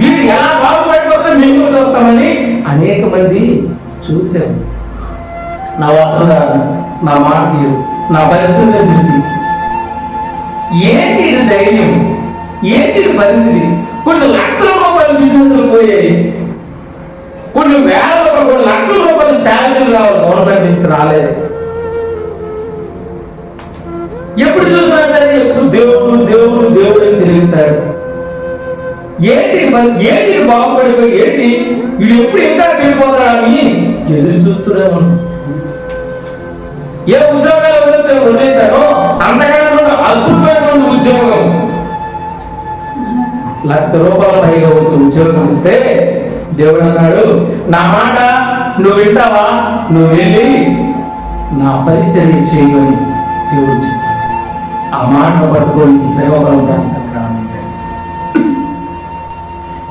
వీరు ఎలా బాగుపడిపోతే మేము చూస్తామని అనేక మంది చూశారు. నా వస్త్రధారణ నా మాట తీరు నా పరిస్థితిని చూసి. ఏంటి ఇది ధైర్యం? ఏంటి ఇది పరిస్థితి? కొన్ని లక్షల రూపాయల బిజినెస్లు పోయాయి. కొన్ని వేల రూపాయలు కొన్ని లక్షల రూపాయలు శాలరీలు రావాలి. గవర్నమెంట్ నుంచి రాలేదు. ఎప్పుడు చూసినా సరే ఎప్పుడు దేవుడు దేవుడు దేవుడు అని తిరుగుతాడు ఏంటి మరి ఏంటి బాగుపడిపోయి ఏంటి? వీడు ఎప్పుడు ఇంకా చెడిపోతాడని ఎదురు చూస్తున్నాము ఏ ఉద్యోగాలు వదిలేశారో అంతకన్నా అద్భుతమైన ఉద్యోగం. లక్ష రూపాయల పైగా వచ్చి ఉద్యోగం ఇస్తే దేవుడు అన్నాడు నా మాట నువ్వు వింటావా? నువ్వు వెళ్ళి నా పరిచర్య చేయమని దేవుడు ఆ మాట పట్టుకొని సేవ పడతాను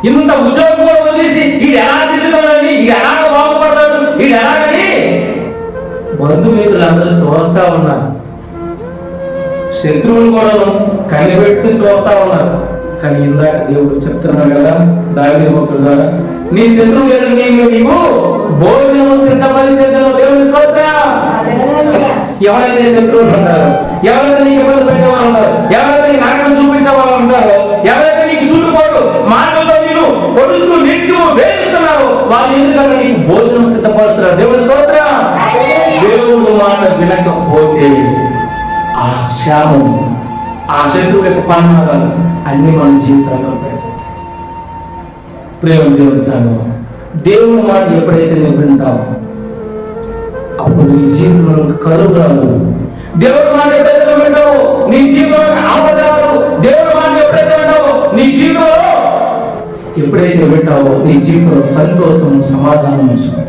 ఇంత ఉద్యోగం కూడా వదిలేసి ఇది ఎలా తిరుగుతాడని ఇది ఎలా బాగుపడతాడు ఇది ఎలాగని బంధుమిత్రులందరూ చూస్తా ఉన్నారు. శత్రువులు కూడా కనిపెడుతూ చూస్తా ఉన్నారు. కానీ ఇందాక దేవుడు చెప్తున్నాడు కదా భక్తుడు ద్వారా నీ శత్రువు నీవు నీవు భోజనం సిద్ధపరిచేద్దాం దేవుని స్తోత్రం. ఎవరైతే శత్రువులు ఉంటారో ఎవరైతే నీకు ఇబ్బంది పెట్టేవాళ్ళు ఉంటారు ఎవరైతే నిత్యము వేడుతున్నారు వాళ్ళు ఎందుకంటే నీకు భోజనం సిద్ధపరుస్తున్నారు. దేవుడు స్తోత్ర. దేవుడు మాట వినకపోతే ఆ శాపం ఆ శత్రువు యొక్క పన్నాగాలు అన్ని మన జీవితాల్లో పెడతాయి. ప్రేమ దేవస్థానం దేవుని మాట ఎప్పుడైతే నువ్వు వింటావు అప్పుడు నీ జీవితంలో కరువు రాదు దేవుని మాట ఎప్పుడైతే వింటావు నీ జీవితంలో ఆపదాలు దేవుని మాట ఎప్పుడైతే ఎప్పుడైతే పెట్టావో నీ జీవితంలో సంతోషము సమాధానం ఉంటుంది